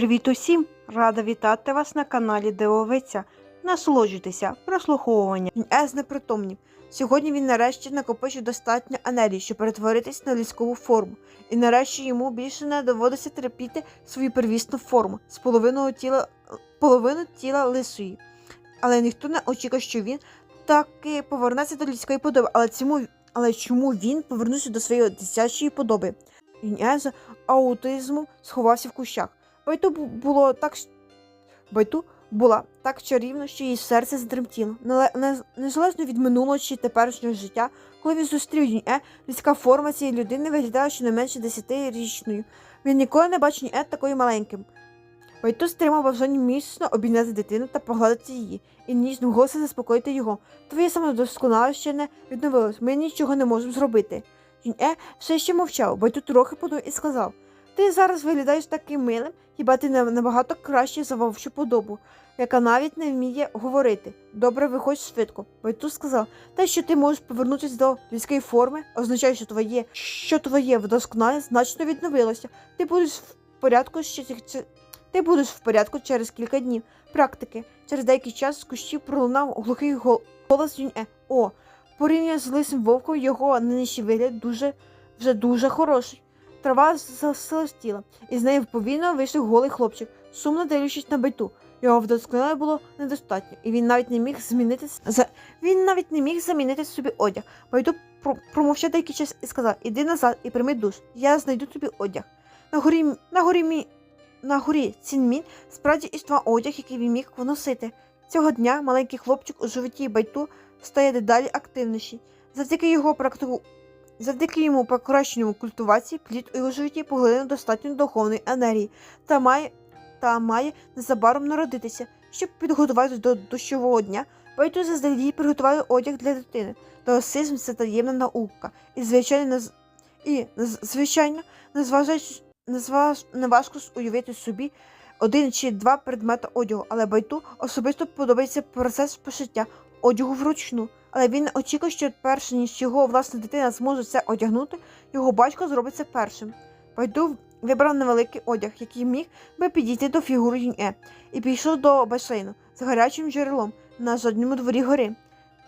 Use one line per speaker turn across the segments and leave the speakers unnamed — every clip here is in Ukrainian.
Привіт усім! Рада вітати вас на каналі Дивовиця. Насолоджуйтеся прослуховування. Ез непритомнів. Сьогодні він нарешті накопичив достатньо енергії, щоб перетворитись на людську форму. І нарешті йому більше не доводиться терпіти свою первісну форму з половиною тіла, половину тіла лисої. Але ніхто не очікує, що він таки повернеться до людської подоби. Але цьому, але чому він повернувся до своєї дитячої подоби? Він аутизму сховався в кущах. Байту було так Байту була так чарівно, що її серце затремтіло. Незалежно від минулого чи теперішнього життя, коли він зустрів Юнь-Е, людська форма цієї людини виглядала щонайменше десятирічною. Він ніколи не бачив Юнь-Е такою маленьким. Байту стримав бажання міцно обійняти дитину та погладити її, і ніжним голосом заспокоїти його. Твоє самодосконале ще не відновилось, ми нічого не можемо зробити. Юнь-Е все ще мовчав, Байту трохи подумав і сказав. Ти зараз виглядаєш таким милим, хіба ти набагато краще за вовчу подобу, яка навіть не вміє говорити. Добре, виходь швидко. Байту сказав, те, що ти можеш повернутися до людської форми, означає, що твоє, що твоє вдосконалення значно відновилося. Ти будеш в порядку ще ти будеш в порядку через кілька днів. Практики. Через деякий час з кущів пролунав глухий гол- голос Юнь-Е. О, порівняно з лисим вовком, його нинішній вигляд дуже вже дуже хороший. Трава заселестіла, і з неї повільно вийшов голий хлопчик, сумно дивлячись на байту. Його вдосконалення було недостатньо, і він навіть не міг змінити за він навіть не міг замінити собі одяг. Байту про- промовчав деякий час і сказав: Іди назад і прийми душ. Я знайду тобі одяг. На горі на горі мі на горі Цінмін справді існував одяг, який він міг носити. Цього дня маленький хлопчик у животі байту стає дедалі активніший. Завдяки його практику Завдяки йому покращеному культивації плід у його животі поглинув достатньо духовної енергії та має, та має незабаром народитися. Щоб підготуватися до дощового дня, Байту заздалегідь приготували одяг для дитини. Даосизм – це таємна наука. І, звичайно, наз... і, звичайно незважаючи, незваж... неважко уявити собі один чи два предмети одягу, але Байту особисто подобається процес пошиття одягу вручну. Але він очікує, що перш ніж його власна дитина зможе це одягнути, його батько зробить це першим. Байду вибрав невеликий одяг, який міг би підійти до фігури Юнь-Е, і пішов до басейну з гарячим джерелом на задньому дворі гори.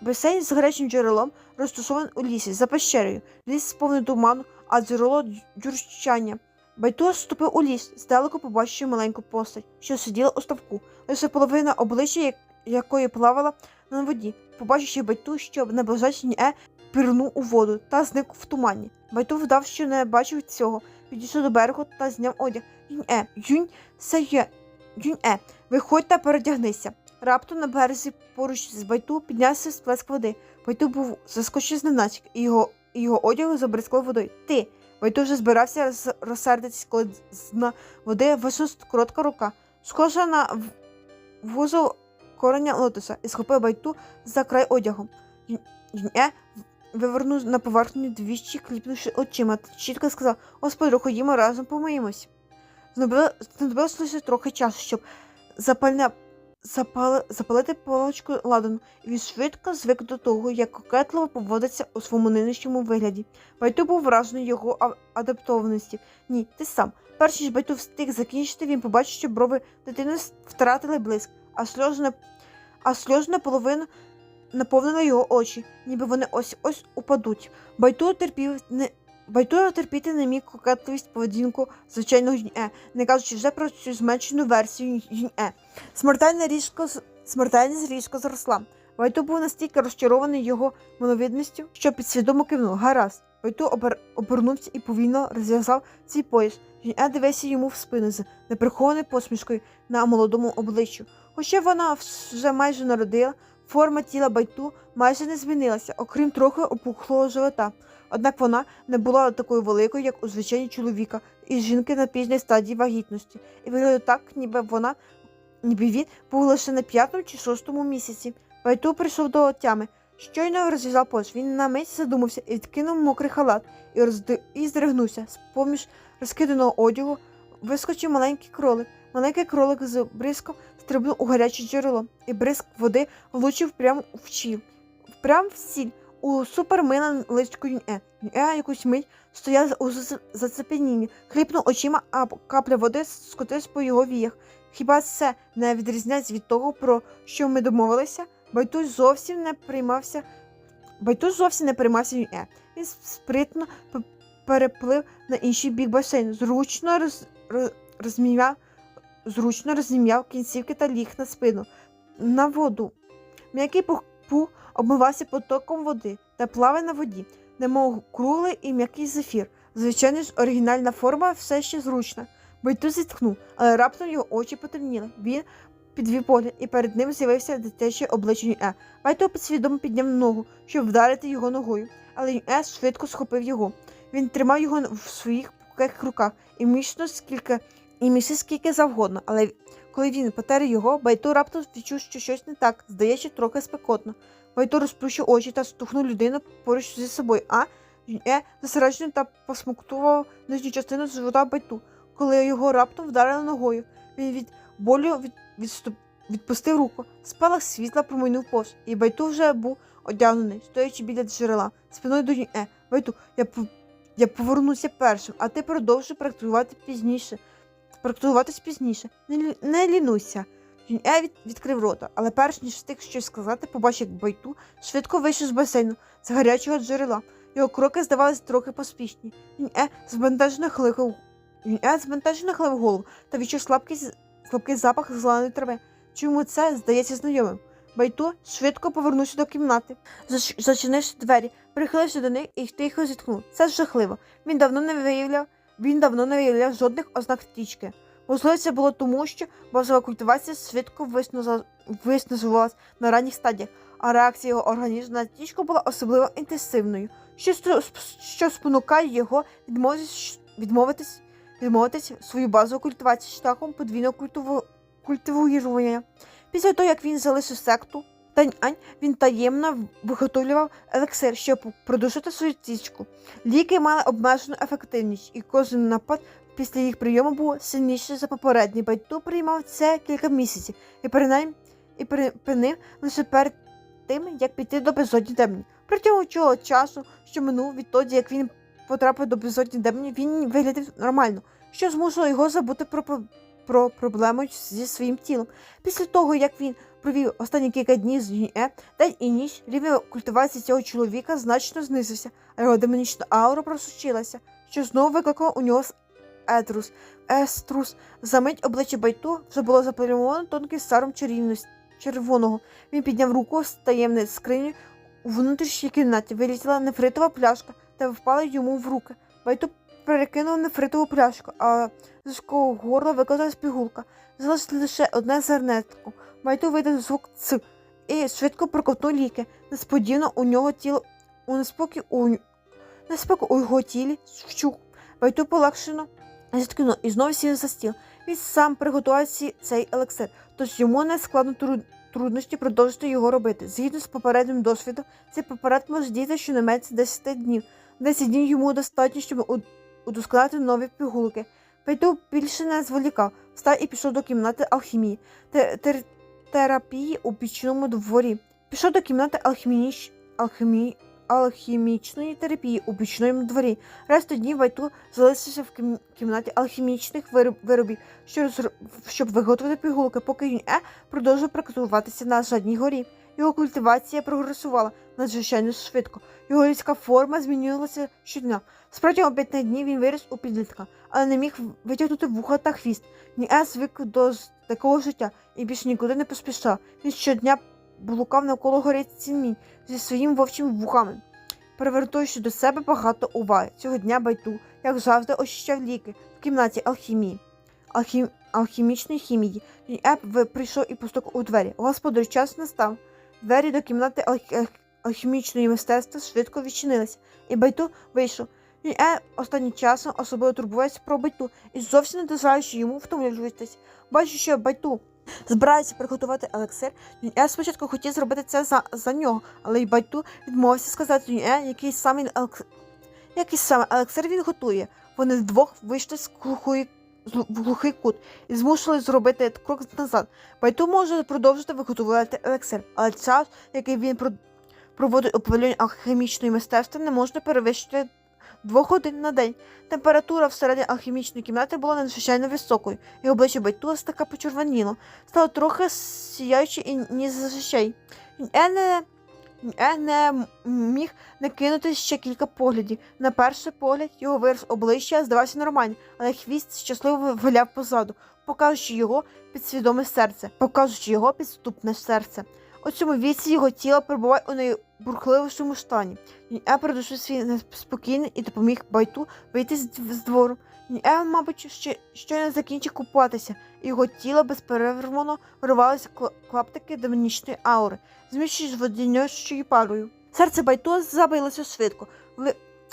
Басейн з гарячим джерелом розташований у лісі за пещерою. Ліс сповнений туману, а джерело дзюрчання. Байту ступив у ліс, здалеку побачив маленьку постать, що сиділа у ставку, лише половина обличчя якої плавала на воді. Побачивши байту, що наближається Е, пірнув у воду та зник в тумані. Байту вдав, що не бачив цього, підійшов до берегу та зняв одяг. Юнь-Е, Юнь Сає, Юнь-Е, виходь та передягнися. Раптом на березі поруч з байту піднявся сплеск води. Байту був заскочив зненацька, і його, і його одяг забризкало водою. Ти! Байту вже збирався розсердитись, коли з води висунула коротка рука, схожа на вузол кореня лотоса, і схопив байту за край одягу. Юнь-Е вивернув на поверхню двічі, кліпнувши очима, та чітко сказав: Господи, ходімо разом помиємось. Знадобило- Знадобилось лише трохи часу, щоб запальне, запали, запалити паличку ладану, і він швидко звик до того, як кокетливо поводиться у своєму нинішньому вигляді. Байту був вражений його адаптованості. Ні, ти сам. Перш ніж Байту встиг закінчити, він побачив, що брови дитини втратили блиск, а сльози на, а сльози наполовину наповнили його очі, ніби вони ось ось упадуть. Байту терпів не. Байтура терпіти не міг кокетливість поведінку звичайного Юнь-Е, не кажучи вже про цю зменшену версію Юнь-Е. Смертельна різко з- смертельність різко зросла. Байту був настільки розчарований його миловидністю, що підсвідомо кивнув. Гаразд. Байту обер... обернувся і повільно розв'язав свій пояс. Юнь-Е дивився йому в спину з неприхованою посмішкою на молодому обличчю. Хоча вона вже майже народила, форма тіла байту майже не змінилася, окрім трохи опухлого живота. Однак вона не була такою великою, як у звичайні чоловіка, і жінки на пізній стадії вагітності, і виглядає так, ніби вона, ніби він був лише на п'ятому чи шостому місяці. Байту прийшов до тями. Щойно розв'язав пояс. Він на мить задумався і відкинув мокрий халат і, розди... і здригнувся. З поміж розкиданого одягу вискочив маленький кролик. Маленький кролик з бризком стрибнув у гаряче джерело, і бризк води влучив прямо в чіл. Прямо в сіль. у супермила личку Юнье. Юнье якусь мить стояв у зацепенінні, хліпнув очима, а капля води скотилась по його віях. Хіба це не відрізняється від того, про що ми домовилися? Байтусь зовсім не приймався. Байтусь зовсім не приймався Юнье. Він спритно переплив на інший бік басейну, зручно роз, роз, розмівяв, зручно розім'яв кінцівки та ліг на спину. На воду. М'який пух обмивався потоком води та плаває на воді, немов круглий і м'який зефір. Звичайно ж, оригінальна форма все ще зручна. Байту зітхнув, але раптом його очі потемніли. Він підвів погляд, і перед ним з'явився дитяче обличчя Юе. Байту підсвідомо підняв ногу, щоб вдарити його ногою, але Юе швидко схопив його. Він тримав його в своїх пухких руках і міцно скільки і місив скільки завгодно, але коли він потер його, Байту раптом відчув, що щось не так, здається, трохи спекотно. Байту розплющив очі та штовхнув людину поруч зі собою, а Юнье зосереджено та посмоктував нижню частину живота Байту, коли його раптом вдарили ногою. Він від болю від, відступ, відпустив руку. Спалах світла промайнув повз, і Байту вже був одягнений, стоячи біля джерела, спиною до Юнье. Байту, я, я повернуся першим, а ти продовжуй практикувати пізніше. Практикуватись пізніше. Не, не лінуйся. Юнье від, відкрив рота, але перш ніж встиг щось сказати, побачив, як Байту швидко вийшов з басейну з гарячого джерела. Його кроки здавались трохи поспішні. Юнье збентежено хликав. Юнье збентежено хлив голову та відчув слабкий, слабкий запах зеленої трави. Чому це здається знайомим? Байту швидко повернувся до кімнати, Зач- зачинивши двері, прихилився до них і тихо зітхнув. Це жахливо. Він давно не виявляв, він давно не виявляв жодних ознак втічки. Можливо, це було тому, що базова культивація швидко виснажувалась на ранніх стадіях, а реакція його організму на тічку була особливо інтенсивною, що, що спонукає його відмовитись, відмовитись, свою базову культивацію шляхом подвійного культиву, культивування. Після того, як він залишив секту, Тань-Ань, він таємно виготовлював елексир, щоб продушити свою тічку. Ліки мали обмежену ефективність, і кожен напад після їх прийому був сильніший за попередній. Байту приймав це кілька місяців і принаймні і припинив лише перед тим, як піти до безодні демонів. Протягом цього часу, що минув відтоді, як він потрапив до безодні демонів, він виглядав нормально, що змусило його забути про, про, про проблему зі своїм тілом. Після того, як він провів останні кілька днів з Юніе, день і ніч рівень культивації цього чоловіка значно знизився, а його демонічна аура просучилася, що знову викликав у нього етрус, еструс. Замить обличчя Байту вже було заплямовано тонким саром червоного. Він підняв руку з таємної скрині. У внутрішній кімнаті вилізла нефритова пляшка та впала йому в руки. Байту перекинув нефритову пляшку, а з вузького горла викотилась пігулка. Залишилось лише одне зернетко. Байту видав звук ц і швидко проковтнув ліки. Несподівано у нього тіло у неспокій у неспокій у його тілі вчух. Байту полегшено зіткнув і знову сів за стіл. Він сам приготував цей елексир, тож йому не складно труд- трудності продовжити його робити. Згідно з попереднім досвідом, цей препарат може діяти щонайменше 10 днів. 10 днів йому достатньо, щоб удосконалити нові пігулки. Пейту більше не зволікав, встав і пішов до кімнати алхімії, те- тер- терапії у пічному дворі. Пішов до кімнати алхіміч... алхімії... алхімічної терапії у пічному дворі. Решту днів Байту залишився в кім- кімнаті алхімічних вироб- виробів, що розр- щоб виготовити пігулки, поки Юнь-Е продовжив практикуватися на жадній горі. Його культивація прогресувала надзвичайно швидко. Його людська форма змінювалася щодня. З протягом п'яти днів він виріс у підлітка, але не міг витягнути вуха та хвіст. Ні-Е звик до такого життя і більше нікуди не поспішав. Він щодня блукав навколо гори Цінмінь зі своїм вовчим вухами, привертуючи до себе багато уваги. Цього дня Байту, як завжди, очищав ліки в кімнаті алхімії. Алхім... Алхімічної хімії. Еп прийшов і постукав у двері. Господар час настав. Двері до кімнати алх- алхімічної мистецтва швидко відчинилися, і Байту вийшов. Е останнім часом особливо турбується про Байту і зовсім не дозволяючи йому втомлюватись. Бачу, що Байту збирається приготувати елексир. Я спочатку хотів зробити це за, за нього, але й Байту відмовився сказати Юнье, який саме саме елексир він готує. Вони вдвох вийшли з глухої в глухий кут і змусили зробити крок назад. Байту може продовжити виготовляти елексир, але час, який він про- проводить опалювання алхімічної мистецтва не можна перевищити двох годин на день. Температура всередині алхімічної кімнати була надзвичайно високою, і обличчя Байтула така почервоніло, стало трохи сіяюче і ніж зазвичай. Не, е не міг не кинути ще кілька поглядів. На перший погляд його вираз обличчя здавався нормальним, але хвіст щасливо виляв позаду, показуючи його підсвідоме серце, показуючи його підступне серце. У цьому віці його тіло перебуває у найбурхливішому стані. Е придушив свій неспокійний і допоміг байту вийти з, двору. Е, мабуть, ще щойно закінчив купатися, його тіло безперервно вривалися кла- клаптики демонічної аури, змішуючись з водяньою парою. Серце Байто забилося швидко.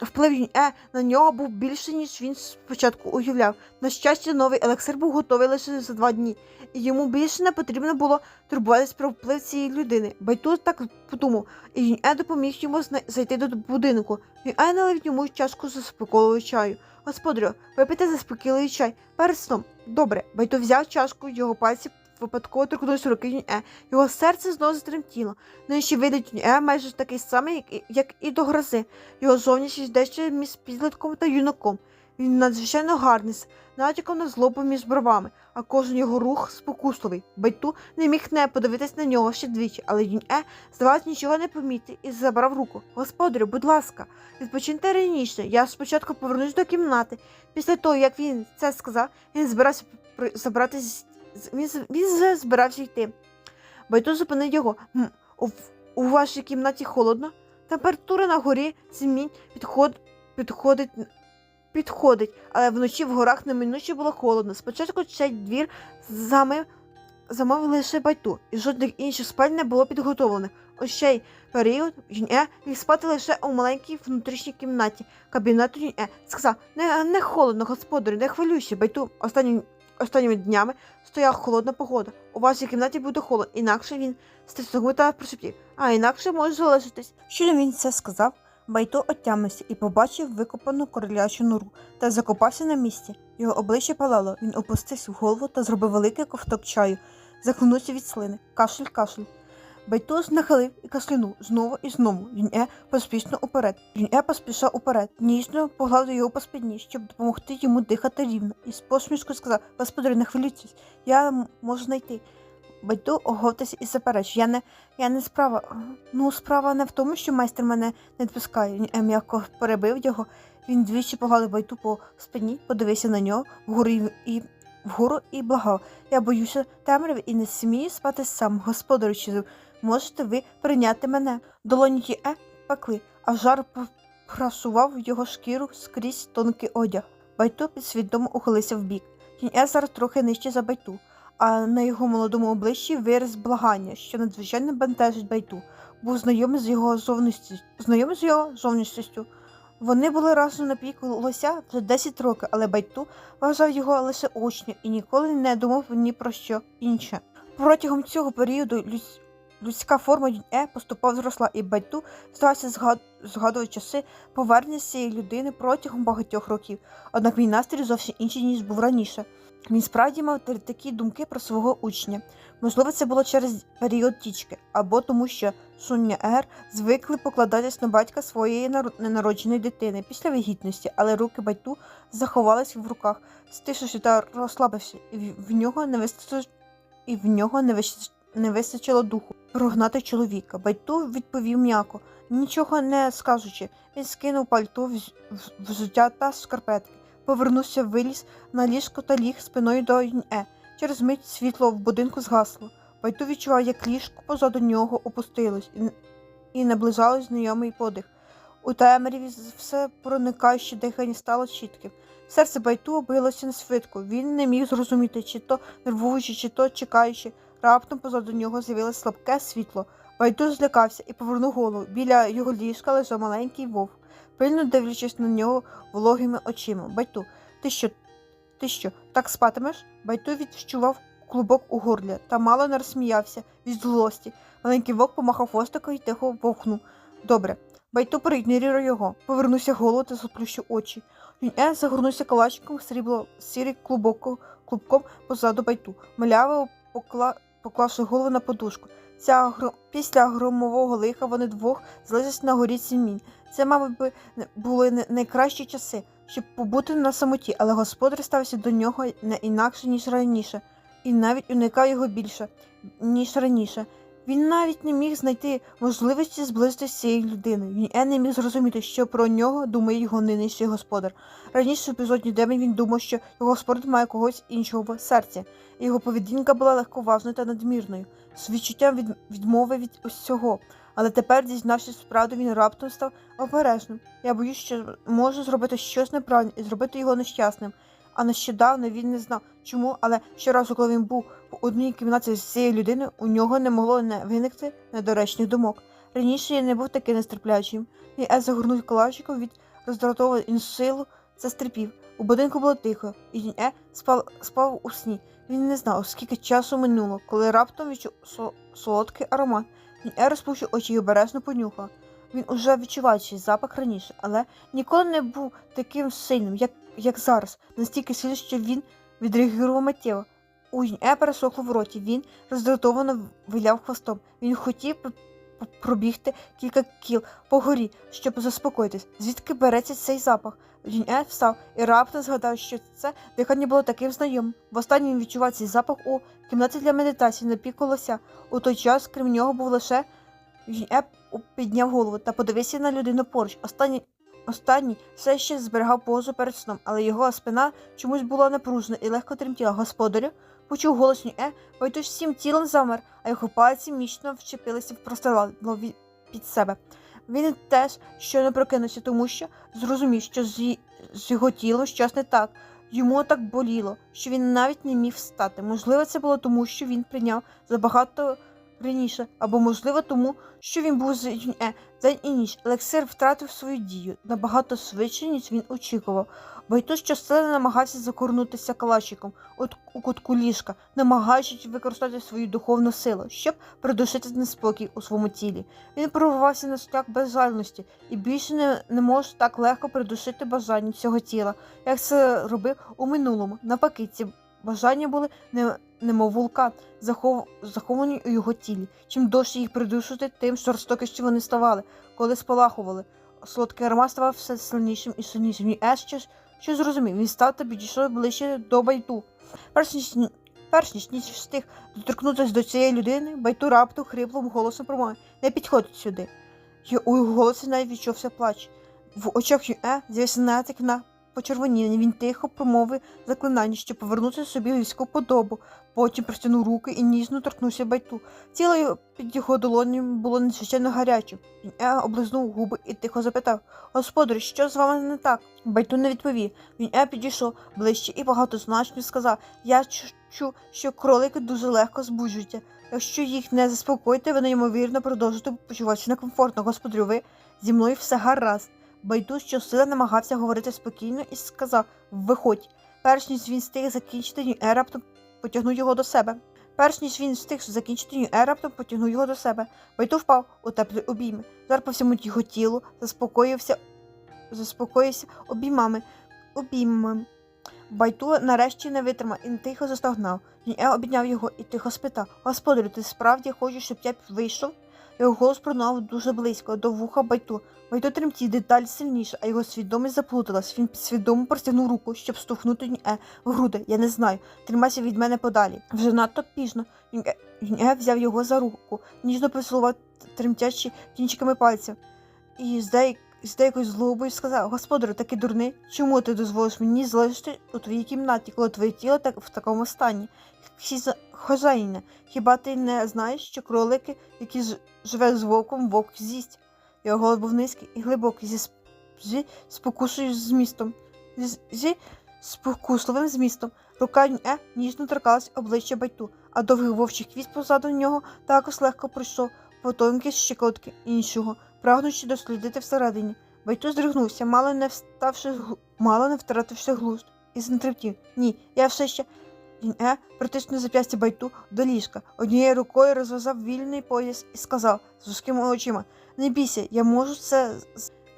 Вплив Е на нього був більший, ніж він спочатку уявляв. На щастя, новий елексир був готовий лише за два дні, і йому більше не потрібно було турбуватись про вплив цієї людини. Байту так подумав, і Юнь Е допоміг йому зайти до будинку. Юнь Е налив йому чашку заспокійливого чаю. Господарю, випийте заспокійливий чай перед сном. Добре, Байто взяв чашку, його пальці випадково торкнулися руки Юнь Е. Його серце знову затремтіло. Нижче вигляд Юнь Е майже такий самий, як і, як і до грози. Його зовнішність дещо між підлітком та юнаком. Він надзвичайно гарний, натяком на злобу між бровами, а кожен його рух спокусливий. Байту не міг не подивитись на нього ще двічі, але Юнь-Е, здавалось, нічого не помітив і забрав руку. Господарю, будь ласка, відпочиньте раніше. Я спочатку повернусь до кімнати. Після того, як він це сказав, він збирався при- забрати з- з- він, він збирався йти. Байту зупинив його. У, у вашій кімнаті холодно? Температура на горі змінь підход, підходить, підходить, але вночі в горах неминуче було холодно. Спочатку цей двір замив, замовив лише байту, і жодних інших спаль не було підготовлених. У цей період Юнь-Е міг спати лише у маленькій внутрішній кімнаті. Кабінету Юнь-Е сказав, не, не холодно, господарю, не хвилюйся, байту останні, останніми днями стояла холодна погода. У вашій кімнаті буде холод, інакше він стиснув та прошептів, а інакше може залишитись. Щойно він це сказав, Байто отямився і побачив викопану королячу нору та закопався на місці. Його обличчя палало, він опустився в голову та зробив великий ковток чаю, захлинувся від слини, кашель, кашель. Байто нахилив і кашлянув знову і знову. Він-Е поспішно уперед. Він-Е поспішав уперед, ніжно погладив його по спині, щоб допомогти йому дихати рівно, і з посмішкою сказав: Господарю, не хвилюйтесь, я можу знайти. Байду оговтався і заперечив. Я не, я не справа. Ну, справа не в тому, що майстер мене не відпускає. Він е, м'яко перебив його. Він двічі погладив Байту по спині, подивився на нього вгору і, вгору і благав. Я боюся темряви і не смію спати сам. Господарю, чи можете ви прийняти мене? Долоні ті е пекли, а жар прасував його шкіру скрізь тонкий одяг. Байту підсвідомо ухилився вбік. Тінь е зараз трохи нижче за байту а на його молодому обличчі вираз благання, що надзвичайно бентежить байту, був знайомий з його зовністю, знайомий з його зовнішністю. Вони були разом на піку лося вже 10 років, але байту вважав його лише учнем і ніколи не думав ні про що інше. Протягом цього періоду людська форма е поступово зросла, і байту згад... згадувати часи повернення цієї людини протягом багатьох років. Однак мій настрій зовсім інший, ніж був раніше. Він справді мав такі думки про свого учня. Можливо, це було через період тічки, або тому, що Суння Ер звикли покладатись на батька своєї ненародженої дитини після вагітності, але руки байту заховались в руках, стишивши та розслабився, і в- нього не вистачило, і в нього не вистач- не вистачило духу прогнати чоловіка. Байту відповів м'яко, нічого не скажучи. Він скинув пальто, вз- вз- взуття та шкарпетки, повернувся, виліз на ліжко та ліг спиною до Юнь-Е. Через мить світло в будинку згасло. Байту відчував, як ліжко позаду нього опустилось і, і наближалось знайомий подих. У темряві все проникаюче дихання стало чітким. Серце Байту билося несвидко. Він не міг зрозуміти, чи то нервуючи, чи то чекаючи. Раптом позаду нього з'явилось слабке світло. Байту злякався і повернув голову. Біля його ліжка лежав маленький вовк, пильно дивлячись на нього вологими очима. Байту, ти що, ти що, так спатимеш? Байту відчував клубок у горлі та мало не розсміявся від злості. Маленький вовк помахав хвостиком і тихо вовхнув. Добре. Байту проігнорує його, повернувся голову та заплющив очі. Він е загорнувся калачиком срібло сірий клубок, клубком позаду байту. Маляво покла... поклавши голову на подушку. Ця гро... Після громового лиха вони двох залишились на горі Сімінь. Це, мабуть, були найкращі часи, щоб побути на самоті, але господар ставився до нього не інакше, ніж раніше, і навіть уникав його більше, ніж раніше. Він навіть не міг знайти можливості зблизитися з цією людиною. Він е не міг зрозуміти, що про нього думає його нинішній господар. Раніше в епізоді Демін він думав, що його господар має когось іншого в серці, його поведінка була легковажною та надмірною, з відчуттям від... відмови від усього. Але тепер, дізнавшись правду, він раптом став обережним. Я боюсь, що можу зробити щось неправильне і зробити його нещасним. А нещодавно він не знав, чому, але щоразу, коли він був у одній кімнаті з цією людиною, у нього не могло не виникти недоречних думок. Раніше я не був таким нестерплячим. І Ес загорнув калачиком від роздратованої силу це. У будинку було тихо, і він Е спав, спав у сні. Він не знав, скільки часу минуло, коли раптом відчув со- солодкий аромат. Він Е розпущив очі і обережно понюхав. Він уже відчував цей запах раніше, але ніколи не був таким сильним, як, як зараз, настільки сильним, що він відреагував миттєво. У Е пересохло в роті, він роздратовано виляв хвостом. Він хотів пробігти кілька кіл по горі, щоб заспокоїтись. Звідки береться цей запах? Він Е встав і раптом згадав, що це дихання було таким знайомим. Востаннє він відчував цей запах у кімнаті для медитації на піку лося. У той час, крім нього, був лише він Е підняв голову та подивився на людину поруч. Останній Останній все ще зберігав позу перед сном, але його спина чомусь була напружена і легко тремтіла. Господарю почув голос Е, Байтуш всім тілом замер, а його пальці міцно вчепилися в простирадло під себе. Він теж щойно прокинувся, тому що зрозумів, що з, з його тілом щось не так. Йому так боліло, що він навіть не міг встати. Можливо, це було тому, що він прийняв забагато раніше, або можливо тому, що він був з е, день і ніч. Елексир втратив свою дію набагато швидше, ніж він очікував. Байтуш щосили намагався закорнутися калачиком от у кутку ліжка, намагаючись використати свою духовну силу, щоб придушити неспокій у своєму тілі. Він прорвався на шлях безжальності і більше не, не може так легко придушити бажання цього тіла, як це робив у минулому. Навпаки, ці бажання були не, немов вулкан, захов, заховані у його тілі. Чим довше їх придушити, тим жорстокіші вони ставали, коли спалахували. Солодкий аромат ставав все сильнішим і сильнішим. І щось, що зрозумів, він став та підійшов ближче до байту. Перш ніж, перш ніж, встиг доторкнутися до цієї людини, байту раптом хриплим голосом промовив «Не підходь сюди. У його голосі навіть відчувся плач. В очах Юе з'явився натяк на почервоніння. Він тихо промовив заклинання, щоб повернути собі людську подобу. Потім простягнув руки і ніжно торкнувся байту. Тіло під його долонями було надзвичайно гарячим. Він е облизнув губи і тихо запитав Господар, що з вами не так? Байту не відповів. Він е підійшов ближче і багатозначно сказав Я чу- що кролики дуже легко збуджуються. Якщо їх не заспокоїти, вони ймовірно продовжують почуватися некомфортно. Господарю, ви зі мною все гаразд. Байду щосили намагався говорити спокійно і сказав Виходь. Перш ніж він встиг закінчити, Нью-Е раптом потягнув його до себе. Перш ніж він встиг закінчити, Нью-Е раптом потягнув його до себе. Байду впав у теплі обійми. Зараз по всьому його тілу заспокоївся, заспокоївся обіймами, обіймами. Байту нарешті не витримав і тихо застогнав. Нью-Е обійняв його і тихо спитав Господарю, ти справді хочеш, щоб я вийшов? Його голос пролунав дуже близько до вуха Байту. Байту тремтів деталь сильніше, а його свідомість заплуталась. Він свідомо простягнув руку, щоб стухнути Нє в груди. Я не знаю. Тримайся від мене подалі. Вже надто пізно. Нє- Нє взяв його за руку, ніжно поцілував тремтячи кінчиками пальців. І з, деяк... з деякою злобою сказав: Господарю, такий дурний, чому ти дозволиш мені залишити у твоїй кімнаті, коли твоє тіло так в такому стані? Хазяїне, хіба ти не знаєш, що кролики, які ж... живе з вовком, вовк з'їсть? Його голос був низький і глибокий, зі, сп- зі спокусою змістом, зі, зі спокусливим змістом. Рука Е ніжно торкалась обличчя байту, а довгий вовчий хвіст позаду нього також легко пройшов по тонкі щекотки іншого, прагнучи дослідити всередині. Байту здригнувся, мало не вставши мало не втративши глузд, і знетремтів. Ні, я все ще. Він е притиснув зап'ястя байту до ліжка, однією рукою розв'язав вільний пояс і сказав з вузькими очима: Не бійся, я можу це.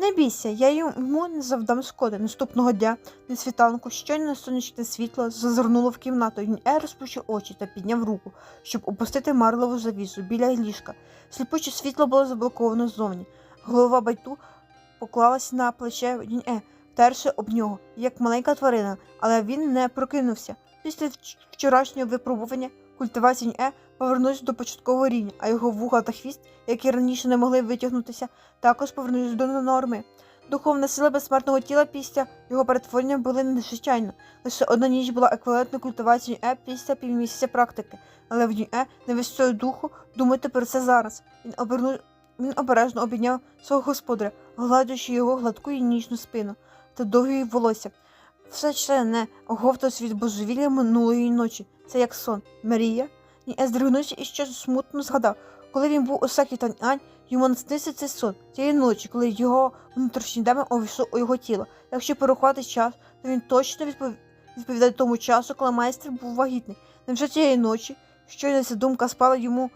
Не бійся, я йому не завдам шкоди. Наступного дня на світанку щойно сонячне світло зазирнуло в кімнату. Він е розплющив очі та підняв руку, щоб опустити марлеву завісу біля ліжка. Сліпуче світло було заблоковано ззовні. Голова байту поклалась на плече Дінь-Е, втерши об нього, як маленька тварина, але він не прокинувся. Після вчорашнього випробування культивація Дінь-Е повернувся до початкового рівня, а його вуха та хвіст, які раніше не могли витягнутися, також повернулися до норми. Духовна сила безсмертного тіла після його перетворення були незвичайно. Лише одна ніч була еквівалентною культивації Е після півмісяця практики, але в Е не вистою духу думати про це зараз. Він обернув він обережно обійняв свого господаря, гладячи його гладку і ніжну спину та довгі волосся. Все ще не оговтався від божевілля минулої ночі. Це як сон. Марія. Ні, я здригнувся і щось смутно згадав. Коли він був у Сакі Тань-Ань, йому наснився цей сон тієї ночі, коли його внутрішній демон увійшов у його тіло. Якщо порахувати час, то він точно відпов... відповідає тому часу, коли майстер був вагітний. Невже тієї ночі, щойно ця думка спала йому